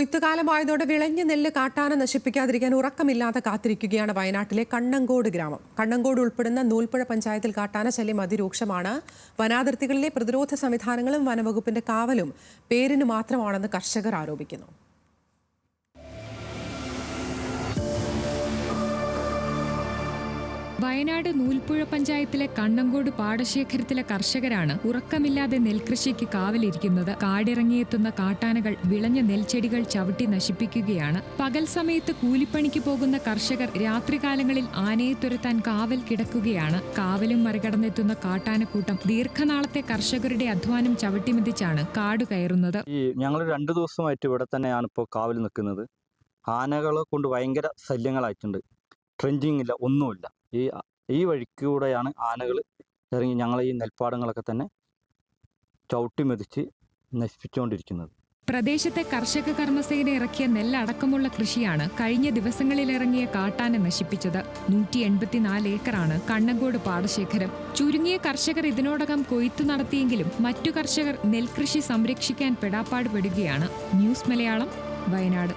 കൊയ്ത്തുകാലമായതോടെ വിളഞ്ഞ നെല്ല് കാട്ടാന നശിപ്പിക്കാതിരിക്കാൻ ഉറക്കമില്ലാതെ കാത്തിരിക്കുകയാണ് വയനാട്ടിലെ കണ്ണങ്കോട് ഗ്രാമം. കണ്ണങ്കോട് ഉൾപ്പെടുന്ന നൂൽപ്പുഴ പഞ്ചായത്തിൽ കാട്ടാന ശല്യം അതിരൂക്ഷമാണ്. വനാതിർത്തികളിലെ പ്രതിരോധ സംവിധാനങ്ങളും വനവകുപ്പിന്റെ കാവലും പേരിന് മാത്രമാണെന്ന് കർഷകർ ആരോപിക്കുന്നു. വയനാട് നൂൽപ്പുഴ പഞ്ചായത്തിലെ കണ്ണങ്കോട് പാടശേഖരത്തിലെ കർഷകരാണ് ഉറക്കമില്ലാതെ നെൽകൃഷിക്ക് കാവലിരിക്കുന്നത്. കാടിറങ്ങിയെത്തുന്ന കാട്ടാനകൾ വിളഞ്ഞ നെൽച്ചെടികൾ ചവിട്ടി നശിപ്പിക്കുകയാണ്. പകൽ സമയത്ത് കൂലിപ്പണിക്ക് പോകുന്ന കർഷകർ രാത്രികാലങ്ങളിൽ ആനയെ തുരത്താൻ കാവൽ കിടക്കുകയാണ്. കാവലും മറികടന്നെത്തുന്ന കാട്ടാനക്കൂട്ടം ദീർഘനാളത്തെ കർഷകരുടെ അധ്വാനം ചവിട്ടിമെതിച്ചാണ് കാട് കയറുന്നത്. ഞങ്ങൾ രണ്ടു ദിവസമായിട്ട് ഇവിടെ തന്നെയാണ് ഇപ്പോൾ കാവൽ നിൽക്കുന്നത്. ആനകളെ കൊണ്ട് ഭയങ്കര ശല്യങ്ങളായിട്ടുണ്ട്. ട്രെഞ്ചിങ് ഇല്ല ഒന്നുമില്ല. ഈ ഈ വഴിക്കൂടെയാണ് ആനകൾ ഇറങ്ങി ഞങ്ങളെ ഈ നെൽപ്പാടങ്ങളൊക്കെ തന്നെ ചവിട്ടി മെതിച്ച് നശിപ്പിച്ചുകൊണ്ടിരിക്കുന്നത് പ്രദേശത്തെ കർഷക കർമ്മസേന ഇറക്കിയ നെല്ലടക്കമുള്ള കൃഷിയാണ് കഴിഞ്ഞ ദിവസങ്ങളിൽ ഇറങ്ങിയ കാട്ടാന നശിപ്പിച്ചത്. നൂറ്റി എൺപത്തിനാല് ഏക്കറാണ് കണ്ണങ്കോട് പാടശേഖരം. ചുരുങ്ങിയ കർഷകർ ഇതിനോടകം കൊയ്ത്തു നടത്തിയെങ്കിലും മറ്റു കർഷകർ നെൽകൃഷി സംരക്ഷിക്കാൻ പെടാപ്പാട് പെടുകയാണ് ന്യൂസ് മലയാളം വയനാട്.